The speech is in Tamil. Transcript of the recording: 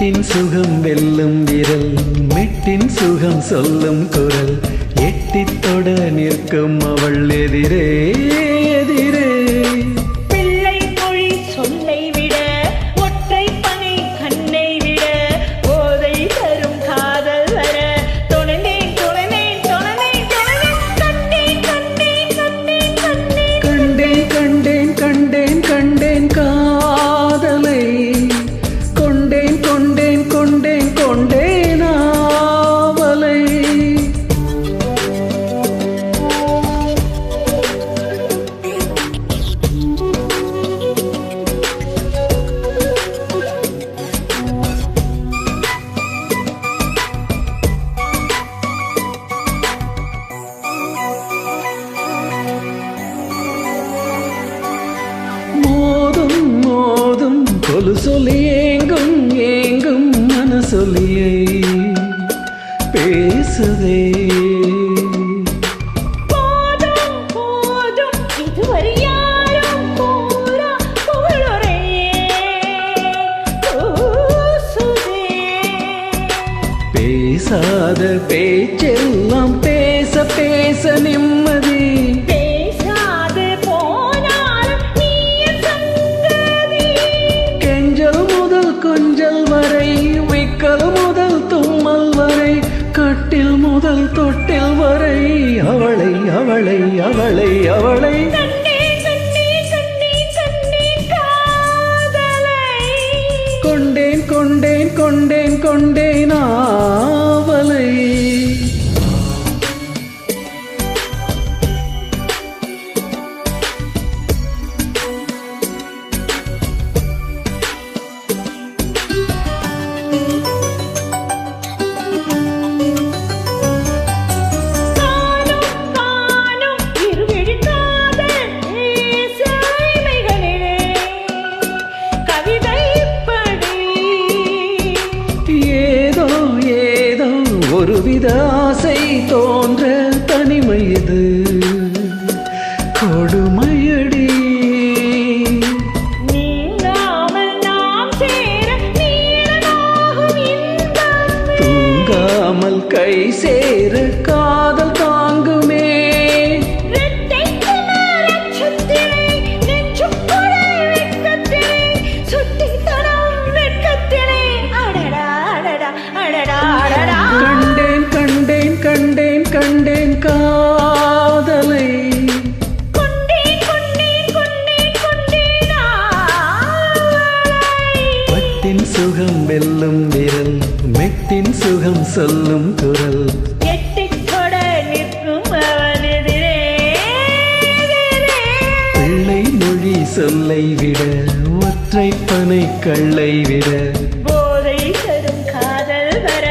எட்டின் சுகம் வெல்லும் விரல் மெட்டின் சுகம் சொல்லும் குரல். எட்டித்தொட நிற்கும் அவள் எதிரே. கொலு சொல்லி ஏங்கும் ஏங்கும் மனசொலியே. பேசுதே. பேசாத பேச்செல்லாம் பேச பேச நிம்ம முதல் தொட்டில் வரை. அவளை அவளை அவளை அவளை. கண்டேன் கண்டேன் கண்டேன் கண்டேன் புனித ஆசை தோன்ற தனிமை இது. கொடுமையடி. தூங்காமல் கை சேர காதல் கா விரல் மெட்டின் சுகம் சொல்லும் குரல். பிள்ளை மொழி சொல்லை விட ஒற்றை பனை கள்ளை விட. போதை தரும் காதல் வர